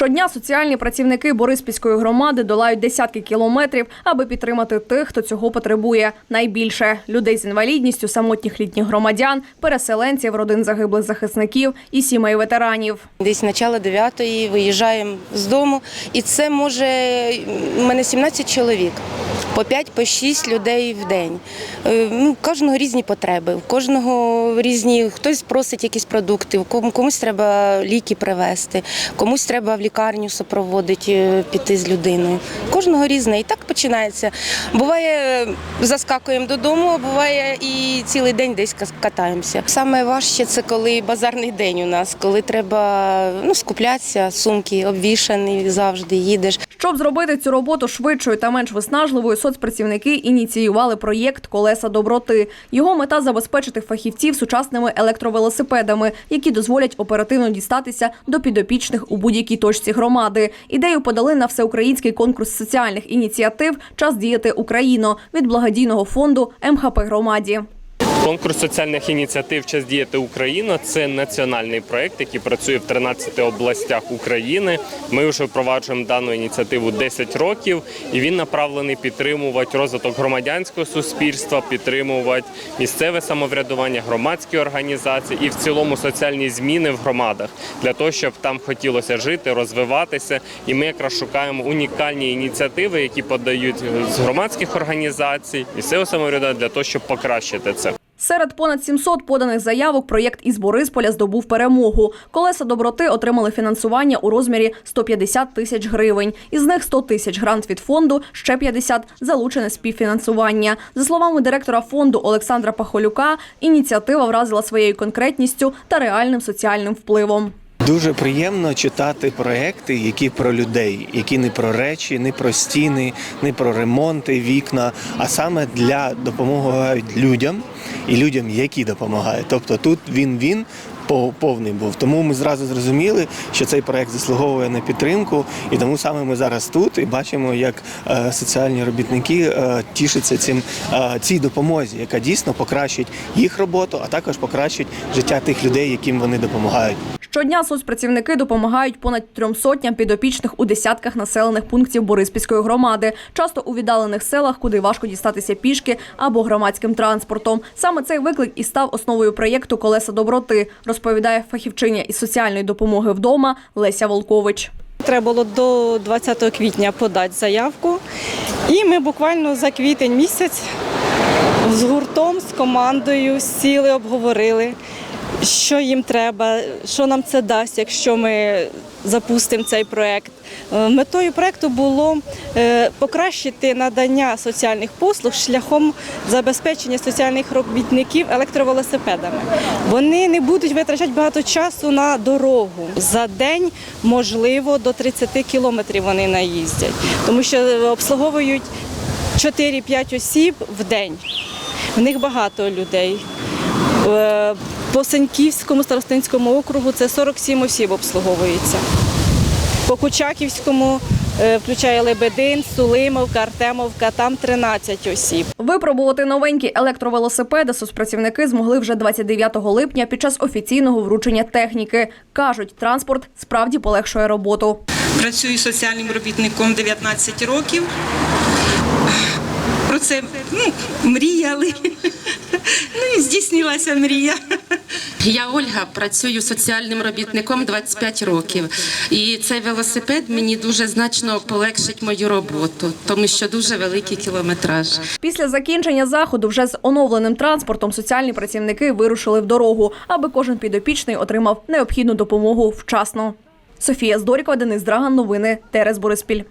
Щодня соціальні працівники Бориспільської громади долають десятки кілометрів, аби підтримати тих, хто цього потребує. Найбільше людей з інвалідністю, самотніх літніх громадян, переселенців, родин загиблих захисників і сімей ветеранів. Десь начало 9-ї виїжджаємо з дому, і це може у мене 17 чоловік. По 5 по 6 людей в день. Е, Ну, кожного різні потреби, у кожного різні, хтось просить якісь продукти, комусь треба ліки привезти, комусь треба в лікарню супроводити, е, піти з людиною. Кожного різне. І так починається. Буває, заскакуємо додому, а буває і цілий день десь катаємося. Саме важче це коли базарний день у нас, коли треба ну, скуплятися, сумки обвішані завжди, їдеш. Щоб зробити цю роботу швидшою та менш виснажливою, соцпрацівники ініціювали проєкт Колеса доброти. Його мета забезпечити фахівців сучасними електровелосипедами, які дозволять оперативно дістатися до підопічних у будь-якій точці громади. Ідею подали на всеукраїнський конкурс соціальних ініціатив Час діяти Україно від благодійного фонду МХП громаді. Конкурс соціальних ініціатив Час діяти Україна це національний проект, який працює в 13 областях України. Ми вже впроваджуємо дану ініціативу 10 років, і він направлений підтримувати розвиток громадянського суспільства, підтримувати місцеве самоврядування, громадські організації і в цілому соціальні зміни в громадах для того, щоб там хотілося жити, розвиватися. І ми якраз шукаємо унікальні ініціативи, які подають з громадських організацій, місцевого самоврядування для того, щоб покращити це. Серед понад 700 поданих заявок проєкт із Борисполя здобув перемогу. Колеса доброти отримали фінансування у розмірі 150 тисяч гривень. Із них 100 тисяч грант від фонду, ще 50 – залучене співфінансування. За словами директора фонду Олександра Пахолюка, ініціатива вразила своєю конкретністю та реальним соціальним впливом. Дуже приємно читати проекти, які про людей, які не про речі, не про стіни, не про ремонти, вікна, а саме для допомагають людям і людям, які допомагають. Тобто тут він він по- повний був. Тому ми зразу зрозуміли, що цей проект заслуговує на підтримку, і тому саме ми зараз тут і бачимо, як е, соціальні робітники е, тішаться цим е, цій допомозі, яка дійсно покращить їх роботу, а також покращить життя тих людей, яким вони допомагають. Щодня соцпрацівники допомагають понад трьом сотням підопічних у десятках населених пунктів Бориспільської громади, часто у віддалених селах, куди важко дістатися пішки або громадським транспортом. Саме цей виклик і став основою проєкту Колеса доброти, розповідає фахівчиня із соціальної допомоги вдома Леся Волкович. Треба було до 20 квітня подати заявку. І ми буквально за квітень місяць з гуртом, з командою сіли, обговорили, що їм треба, що нам це дасть, якщо ми запустимо цей проект. Е, Метою проекту було е, покращити надання соціальних послуг шляхом забезпечення соціальних робітників електровелосипедами. Вони не будуть витрачати багато часу на дорогу. За день, можливо, до 30 кілометрів вони наїздять, тому що обслуговують 4-5 осіб в день. В них багато людей. По Сеньківському старостинському округу це 47 осіб обслуговується. По Кучаківському е, включає Лебедин, Сулимовка, Артемовка, там 13 осіб. Випробувати новенькі електровелосипеди соцпрацівники змогли вже 29 липня під час офіційного вручення техніки. Кажуть, транспорт справді полегшує роботу. Працюю соціальним робітником 19 років. Про це ну, мріяли. Ну і здійснилася мрія. Я Ольга, працюю соціальним робітником 25 років, і цей велосипед мені дуже значно полегшить мою роботу, тому що дуже великий кілометраж. Після закінчення заходу вже з оновленим транспортом соціальні працівники вирушили в дорогу, аби кожен підопічний отримав необхідну допомогу вчасно. Софія Здорікова, Денис Драган. Новини Терес Бориспіль.